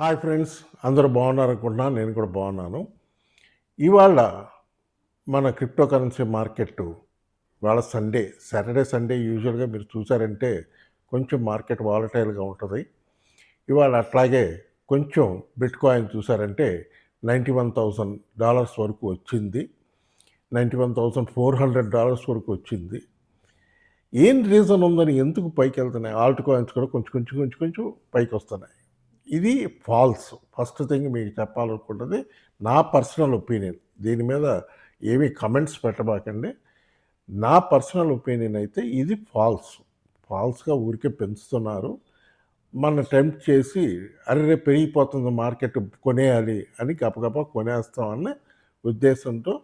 Hi friends అందరూ బాగున్నారు అనుకుంటున్నా నేను కూడా బాగున్నాను ఇవాళ మన క్రిప్టో కరెన్సీ మార్కెట్ ఇవాళ సండే సాటర్డే సండే యూజువల్గా మీరు చూసారంటే కొంచెం మార్కెట్ వాలటైల్గా ఉంటుంది ఇవాళ అట్లాగే కొంచెం బిట్ కాయిన్ చూసారంటే నైంటీ వన్ థౌజండ్ డాలర్స్ వరకు వచ్చింది ninety one thousand four hundred dollars వరకు వచ్చింది ఏం రీజన్ ఉందని ఎందుకు పైకి వెళ్తున్నాయి ఆల్ట్ కాయిన్స్ కూడా కొంచెం కొంచెం కొంచెం కొంచెం పైకి వస్తున్నాయి ఇది ఫాల్స్ ఫస్ట్ థింగ్ మీకు చెప్పాలనుకుంటుంది నా పర్సనల్ ఒపీనియన్ దీని మీద ఏమీ కమెంట్స్ పెట్టబాకండి నా పర్సనల్ ఒపీనియన్ అయితే ఇది ఫాల్స్ ఫాల్స్గా ఊరికే పెంచుతున్నారు మన అటెంప్ట్ చేసి అరే పెరిగిపోతుంది మార్కెట్ కొనేయాలి అని గపగప కొనేస్తామనే ఉద్దేశంతో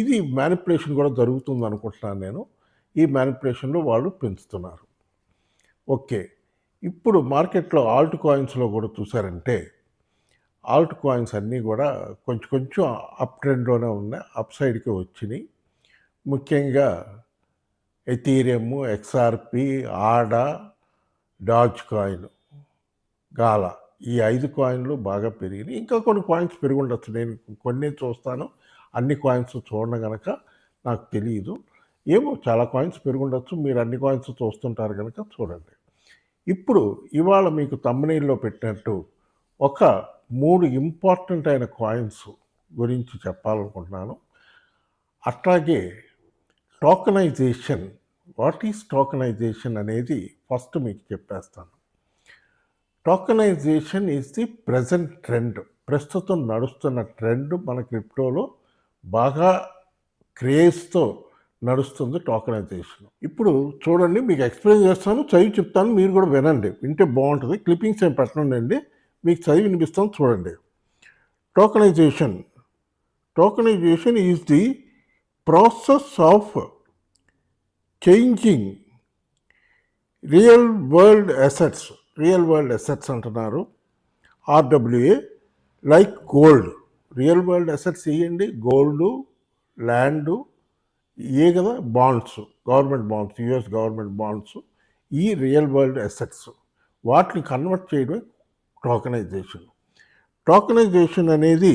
ఇది మ్యానిపులేషన్ కూడా జరుగుతుంది అనుకుంటున్నాను నేను ఈ మ్యానిపులేషన్లో వాళ్ళు పెంచుతున్నారు ఓకే ఇప్పుడు మార్కెట్లో ఆల్ట్ కాయిన్స్లో కూడా చూసారంటే ఆల్ట్ కాయిన్స్ అన్నీ కూడా కొంచెం కొంచెం అప్ ట్రెండ్లోనే ఉన్నాయి అప్ సైడ్కి వచ్చినాయి ముఖ్యంగా ఎథీరియము ఎక్స్ఆర్పి ఆడా డాజ్ కాయిన్ గాలా ఈ ఐదు కాయిన్లు బాగా పెరిగినాయి ఇంకా కొన్ని కాయిన్స్ పెరిగి ఉండొచ్చు నేను కొన్ని చూస్తాను అన్ని కాయిన్స్ చూడడం కనుక నాకు తెలియదు ఏమో చాలా కాయిన్స్ పెరిగి ఉండొచ్చు మీరు అన్ని కాయిన్స్ చూస్తుంటారు కనుక చూడండి ఇప్పుడు ఇవాళ మీకు తమ్మనీల్లో పెట్టినట్టు ఒక మూడు ఇంపార్టెంట్ అయిన కాయిన్స్ గురించి చెప్పాలనుకుంటున్నాను అట్లాగే టోకనైజేషన్ వాట్ ఈస్ టోకనైజేషన్ అనేది ఫస్ట్ మీకు చెప్పేస్తాను tokenisation is the present trend ప్రస్తుతం నడుస్తున్న ట్రెండ్ మన క్రిప్టోలో బాగా క్రేజ్తో నడుస్తుంది టోకనైజేషన్ ఇప్పుడు చూడండి మీకు ఎక్స్ప్లెయిన్ చేస్తాను చదివి చెప్తాను మీరు కూడా వినండి వింటే బాగుంటుంది క్లిప్పింగ్స్ ఏం పెట్టనండి మీకు చదివి వినిపిస్తాను చూడండి tokenization tokenization is the process of changing real world assets real world assets అంటున్నారు RWA like gold real world assets ఇవ్వండి గోల్డు ల్యాండు ఏ కదా bonds government bonds US government bonds ఈ రియల్ వరల్డ్ అసెట్స్ వాటిని కన్వర్ట్ చేయడమే tokenisation tokenization అనేది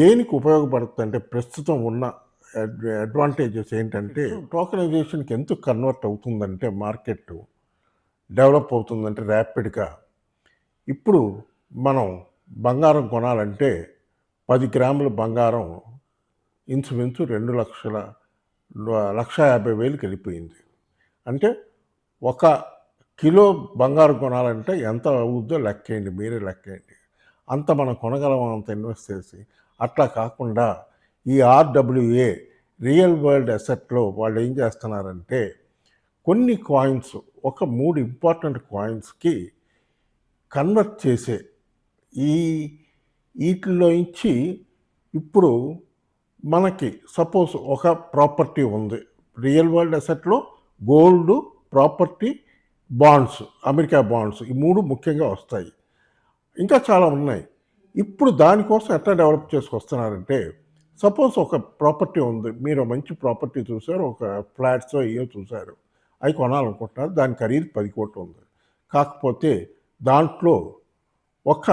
దేనికి ఉపయోగపడుతుంది అంటే ప్రస్తుతం ఉన్న అడ్వాంటేజెస్ ఏంటంటే టోకనైజేషన్కి ఎందుకు కన్వర్ట్ అవుతుందంటే మార్కెట్ డెవలప్ అవుతుందంటే ర్యాపిడ్గా ఇప్పుడు మనం బంగారం కొనాలంటే పది గ్రాముల బంగారం ఇంచుమించు రెండు లక్షల లక్ష యాభై వేలకు వెళ్ళిపోయింది అంటే ఒక కిలో బంగారు కొనాలంటే ఎంత అవుద్దో లెక్కేయండి మీరే లెక్కేయండి అంత మనం కొనగలం అంత ఇన్వెస్ట్ చేసి అట్లా కాకుండా ఈ ఆర్డబ్ల్యూఏ రియల్ వరల్డ్ అసెట్లో వాళ్ళు ఏం చేస్తున్నారంటే కొన్ని కాయిన్స్ ఒక మూడు ఇంపార్టెంట్ కాయిన్స్కి కన్వర్ట్ చేసే ఈ వీటిలో నుంచి ఇప్పుడు మనకి సపోజ్ ఒక ప్రాపర్టీ ఉంది real world అసెట్లో gold property bonds America bonds ఈ మూడు ముఖ్యంగా వస్తాయి ఇంకా చాలా ఉన్నాయి ఇప్పుడు దానికోసం ఎట్లా డెవలప్ చేసుకొస్తున్నారంటే సపోజ్ ఒక ప్రాపర్టీ ఉంది మీరు మంచి ప్రాపర్టీ చూశారు ఒక ఫ్లాట్స్ ఏవో చూశారు అవి కొనాలనుకుంటున్నారు దాని ఖరీదు పది కోట్లు ఉంది కాకపోతే దాంట్లో ఒక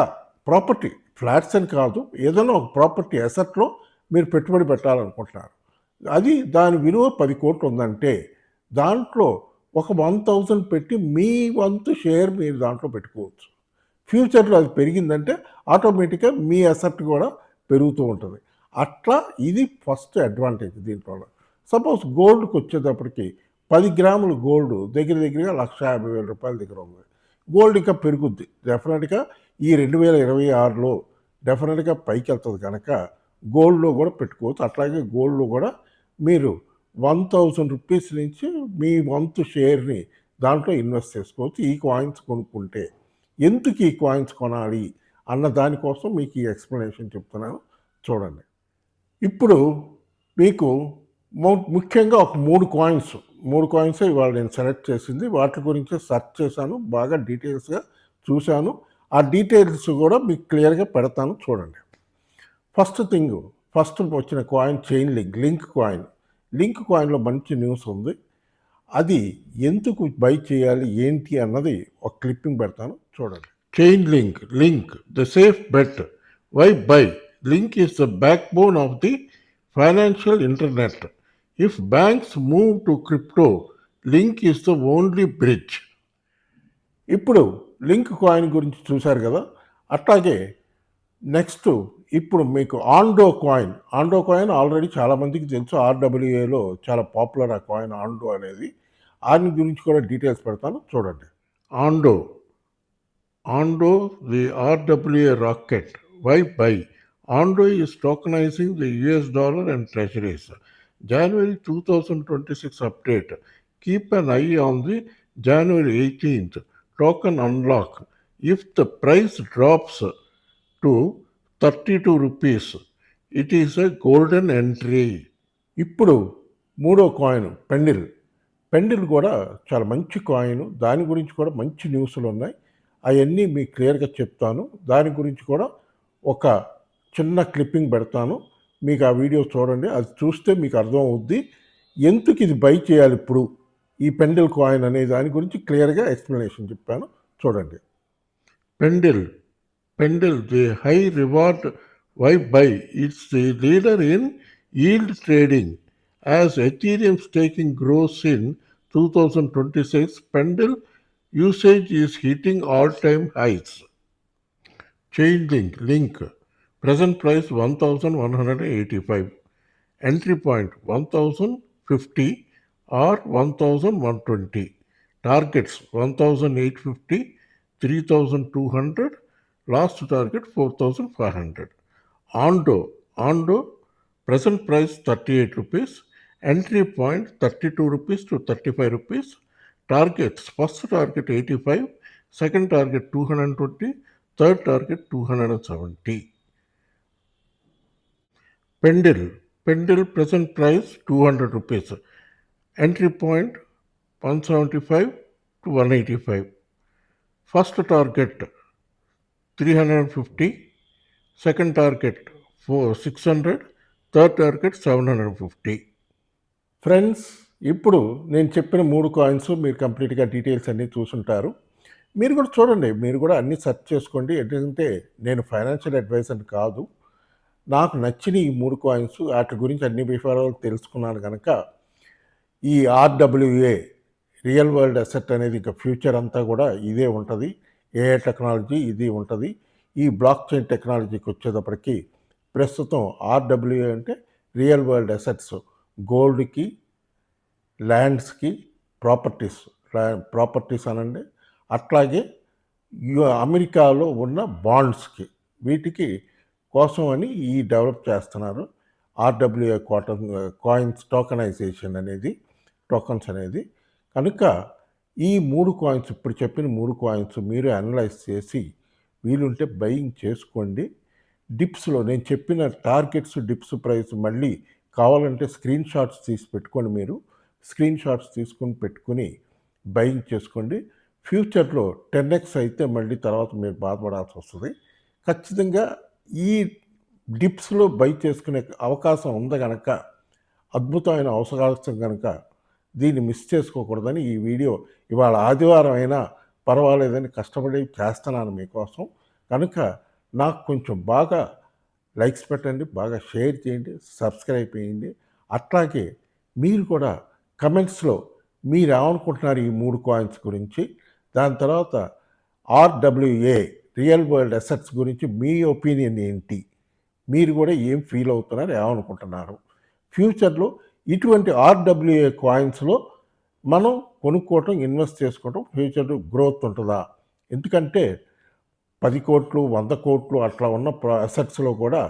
ప్రాపర్టీ ఫ్లాట్స్ అని కాదు ఏదైనా ఒక ప్రాపర్టీ అసెట్లో మీరు పెట్టుబడి పెట్టాలనుకుంటున్నారు అది దాని విలువ పది కోట్లు ఉందంటే దాంట్లో ఒక వన్ థౌజండ్ పెట్టి మీ వంతు షేర్ మీరు దాంట్లో పెట్టుకోవచ్చు ఫ్యూచర్లో అది పెరిగిందంటే ఆటోమేటిక్గా మీ అసెట్ కూడా పెరుగుతూ ఉంటుంది అట్లా ఇది ఫస్ట్ అడ్వాంటేజ్ దీంట్లో సపోజ్ గోల్డ్కి వచ్చేటప్పటికి పది గ్రాములు గోల్డ్ దగ్గర దగ్గరగా లక్ష యాభై వేల రూపాయల దగ్గర ఉంది గోల్డ్ ఇంకా పెరుగుద్ది డెఫినెట్గా ఈ రెండు వేల ఇరవై ఆరులో డెఫినెట్గా పైకి వెళ్తుంది కనుక గోల్డ్లో కూడా పెట్టుకోవచ్చు అట్లాగే గోల్డ్లో కూడా మీరు వన్ థౌజండ్ రూపీస్ నుంచి మీ వంతు షేర్ని దాంట్లో ఇన్వెస్ట్ చేసుకోవచ్చు ఈ కాయిన్స్ కొనుక్కుంటే ఎందుకు ఈ కాయిన్స్ కొనాలి అన్న దానికోసం మీకు ఈ ఎక్స్ప్లెనేషన్ చెప్తున్నాను చూడండి ఇప్పుడు మీకు ముఖ్యంగా ఒక మూడు కాయిన్స్ మూడు కాయిన్స్ ఇవాళ నేను సెలెక్ట్ చేసింది వాటి గురించి సెర్చ్ చేశాను బాగా డీటెయిల్స్గా చూశాను ఆ డీటెయిల్స్ కూడా మీకు క్లియర్గా పెడతాను చూడండి ఫస్ట్ థింగ్ ఫస్ట్ వచ్చిన coin chain link link coin link కాయిన్లో మంచి న్యూస్ ఉంది అది ఎందుకు బై చేయాలి ఏంటి అన్నది ఒక క్లిప్పింగ్ పెడతాను చూడండి chain link link the safe bet why buy link is the backbone of the financial internet if banks move to crypto link is the only bridge ఇప్పుడు లింక్ కాయిన్ గురించి చూశారు కదా అట్లాగే నెక్స్ట్ ఇప్పుడు మీకు Ondo coin Ondo coin already చాలామందికి తెలుసు ఆర్డబ్ల్యూఏలో చాలా పాపులర్ ఆ కాయిన్ ఆండో అనేది దాని గురించి కూడా డీటెయిల్స్ పెడతాను చూడండి Ondo Ondo the RWA rocket why buy Ondo is tokenising the US dollar and treasuries January two thousand twenty six update keep an eye on the January eighteenth token unlock if the price drops to thirty two rupees it is a golden entry ఇప్పుడు మూడో coin పెండిల్ పెండిల్ కూడా చాలా మంచి coin దాని గురించి కూడా మంచి న్యూస్లు ఉన్నాయి అవన్నీ మీకు క్లియర్గా చెప్తాను దాని గురించి కూడా ఒక చిన్న క్లిప్పింగ్ పెడతాను మీకు ఆ వీడియో చూడండి అది చూస్తే మీకు అర్థం అవుద్ది ఎందుకు ఇది బై చేయాలి ఇప్పుడు ఈ పెండిల్ కాయిన్ అనే దాని గురించి క్లియర్గా ఎక్స్ప్లెనేషన్ చెప్పాను చూడండి Pendle Pendle, the high reward why buy? It's the leader in yield trading. As Ethereum staking grows in 2026, Pendle usage is hitting all-time highs. Chainlink link present price 1185 entry point 1050 or 1120 targets 1850 3200 Last target 4,500. Ondo, present price 38 rupees. Entry point 32 rupees to 35 rupees. Targets, first target 85, second target 220, third target 270. Pendle present price 200 rupees. Entry point 175 to 185. First target three hundred fifty second target four six hundred third target seven hundred fifty friends ఇప్పుడు నేను చెప్పిన మూడు coins మీరు కంప్లీట్గా details అన్నీ చూసుంటారు మీరు కూడా చూడండి మీరు కూడా అన్నీ సెర్చ్ చేసుకోండి ఎందుకంటే నేను ఫైనాన్షియల్ అడ్వైజర్ కాదు నాకు నచ్చిన ఈ మూడు కాయిన్స్ వాటి గురించి అన్ని వివరాలు తెలుసుకున్నాను కనుక ఈ ఆర్డబ్ల్యూఏ రియల్ వరల్డ్ అసెట్ అనేది ఇక ఫ్యూచర్ అంతా కూడా ఇదే ఉంటుంది ఏఐ టెక్నాలజీ ఇది ఉంటుంది ఈ బ్లాక్ చైన్ టెక్నాలజీకి వచ్చేటప్పటికి ప్రస్తుతం ఆర్డబ్ల్యూఏ అంటే రియల్ వరల్డ్ అసెట్స్ గోల్డ్కి ల్యాండ్స్కి ప్రాపర్టీస్ ప్రాపర్టీస్ అనండి అట్లాగే అమెరికాలో ఉన్న బాండ్స్కి వీటికి కోసం అని ఈ డెవలప్ చేస్తున్నారు ఆర్డబ్ల్యూఏ కాటన్ కాయిన్స్ టోకనైజేషన్ అనేది టోకన్స్ అనేది కనుక ఈ మూడు కాయిన్స్ ఇప్పుడు చెప్పిన మూడు కాయిన్స్ మీరు అనలైజ్ చేసి వీలుంటే బయింగ్ చేసుకోండి డిప్స్లో నేను చెప్పిన టార్గెట్స్ డిప్స్ ప్రైస్ మళ్ళీ కావాలంటే స్క్రీన్ షాట్స్ తీసి పెట్టుకోండి మీరు స్క్రీన్ షాట్స్ తీసుకొని పెట్టుకుని బయింగ్ చేసుకోండి ఫ్యూచర్లో టెన్ ఎక్స్ అయితే మళ్ళీ తర్వాత మీరు బాధపడాల్సి వస్తుంది ఖచ్చితంగా ఈ డిప్స్లో బై చేసుకునే అవకాశం ఉంది కనుక అద్భుతమైన అవకాశం కనుక దీన్ని మిస్ చేసుకోకూడదని ఈ వీడియో ఇవాళ ఆదివారం అయినా పర్వాలేదని కష్టపడి చేస్తున్నాను మీకోసం కనుక నాకు కొంచెం బాగా లైక్స్ పెట్టండి బాగా షేర్ చేయండి సబ్స్క్రైబ్ చేయండి అట్లాగే మీరు కూడా కమెంట్స్లో మీరు ఏమనుకుంటున్నారు ఈ మూడు కాయిన్స్ గురించి దాని తర్వాత ఆర్డబ్ల్యూఏ రియల్ వరల్డ్ అసెట్స్ గురించి మీ ఒపీనియన్ ఏంటి మీరు కూడా ఏం ఫీల్ అవుతున్నారు ఏమనుకుంటున్నారు ఫ్యూచర్లో ఇటువంటి ఆర్డబ్ల్యూఏ కాయిన్స్లో మనం కొనుక్కోవటం ఇన్వెస్ట్ చేసుకోవటం ఫ్యూచర్ గ్రోత్ ఉంటుందా ఎందుకంటే పది కోట్లు వంద కోట్లు అట్లా ఉన్న అసెట్స్లో కూడా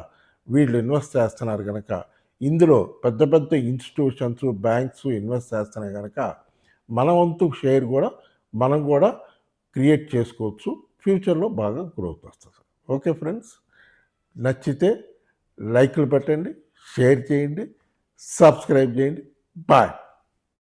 వీళ్ళు ఇన్వెస్ట్ చేస్తున్నారు కనుక ఇందులో పెద్ద పెద్ద ఇన్స్టిట్యూషన్స్ బ్యాంక్స్ ఇన్వెస్ట్ చేస్తున్నాయి కనుక మన వంతు షేర్ కూడా మనం కూడా క్రియేట్ చేసుకోవచ్చు ఫ్యూచర్లో బాగా గ్రోత్ వస్తుంది ఓకే ఫ్రెండ్స్ నచ్చితే లైక్లు పెట్టండి షేర్ చేయండి సబ్స్క్రైబ్ చేయండి బాయ్